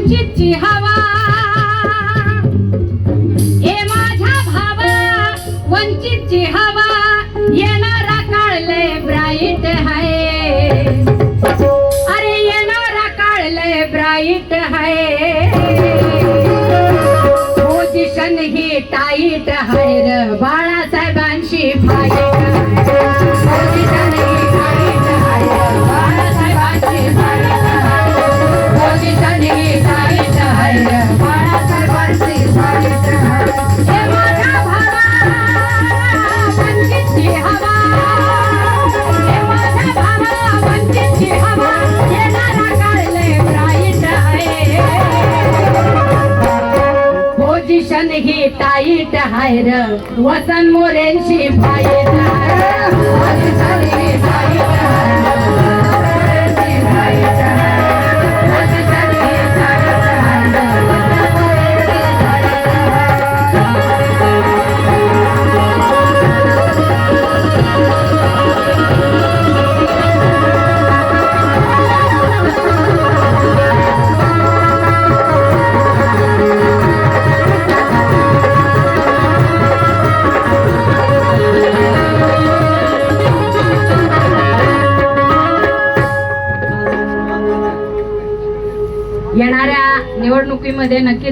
वंचितची हवा. ए माझ्या भावा वंचितची हवा. येणारा काळले ब्राईट आहे. अरे येणारा काळले ब्राईट आहे. पोझिशन ही टाईट आहे र बाळासाहेबांशी फाईट टाईट हायर. वसन मोरेंशी फाईट येणाऱ्या निवडणुकीमध्ये नक्की